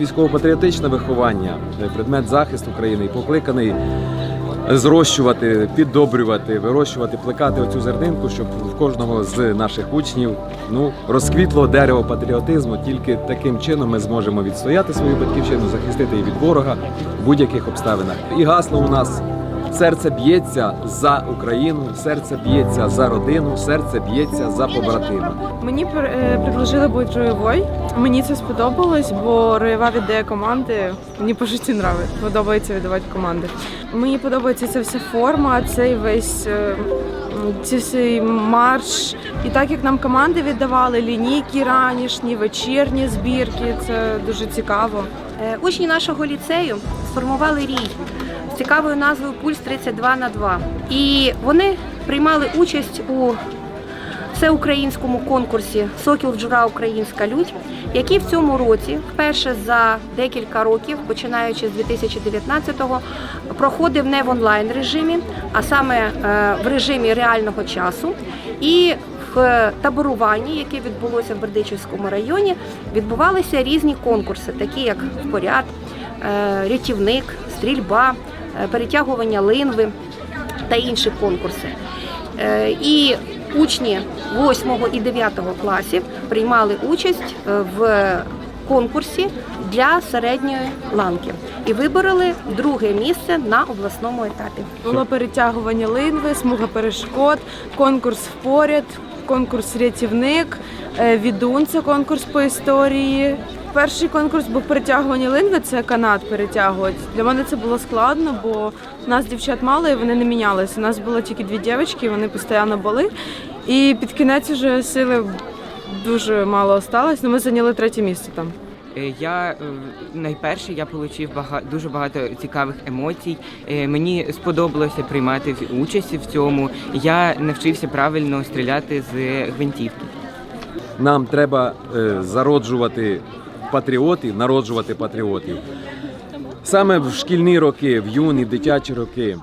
Військово-патріотичне виховання, е, предмет захисту України покликаний зрощувати, піддобрювати, вирощувати, плекати оцю зернинку, щоб в кожного з наших учнів ну, розквітло дерево патріотизму. Тільки таким чином ми зможемо відстояти свою батьківщину, захистити її від ворога в будь-яких обставинах. І гасло у нас серце б'ється за Україну, серце б'ється за родину, серце б'ється за побратима. Мені е, предложили бути роєвою. Мені це сподобалось, бо роєва віддає команди. Мені по житті нравиться. Подобається віддавати команди. Мені подобається ця вся форма, цей весь е, цей марш. І так як нам команди віддавали лінійки ранішні, вечірні збірки, це дуже цікаво. Е, Учні нашого ліцею сформували рій цікавою назвою Пульс 32 на 2. І вони приймали участь у всеукраїнському конкурсі Сокіл Джура Українська лють, який в цьому році, вперше за декілька років, починаючи з 2019-го, проходив не в онлайн режимі, а саме е, в режимі реального часу. І в таборуванні, яке відбулося в Бердичівському районі, відбувалися різні конкурси, такі як впоряд, е, рятівник, стрільба, перетягування линви та інші конкурси. Е, І учні 8 і 9 класів приймали участь е, в конкурсі для середньої ланки і вибороли друге місце на обласному етапі. Було перетягування линви, смуга перешкод, конкурс впоряд, конкурс рятівник, е, відун це конкурс по історії. Перший конкурс був перетягування линви, це канат перетягувати. Для мене це було складно, бо нас дівчат мало і вони не мінялися. У нас було тільки дві дівчатки, вони постійно були. І під кінець вже сили дуже мало осталось, але ми зайняли третє місце там. Е, Я е, найперше я отримав бага, дуже багато цікавих емоцій. Е, Мені сподобалося приймати участь в цьому. Я навчився правильно стріляти з гвинтівки. Нам треба е, зароджувати патріотів, народжувати патріотів. Саме в шкільні роки, в юні, дитячі роки.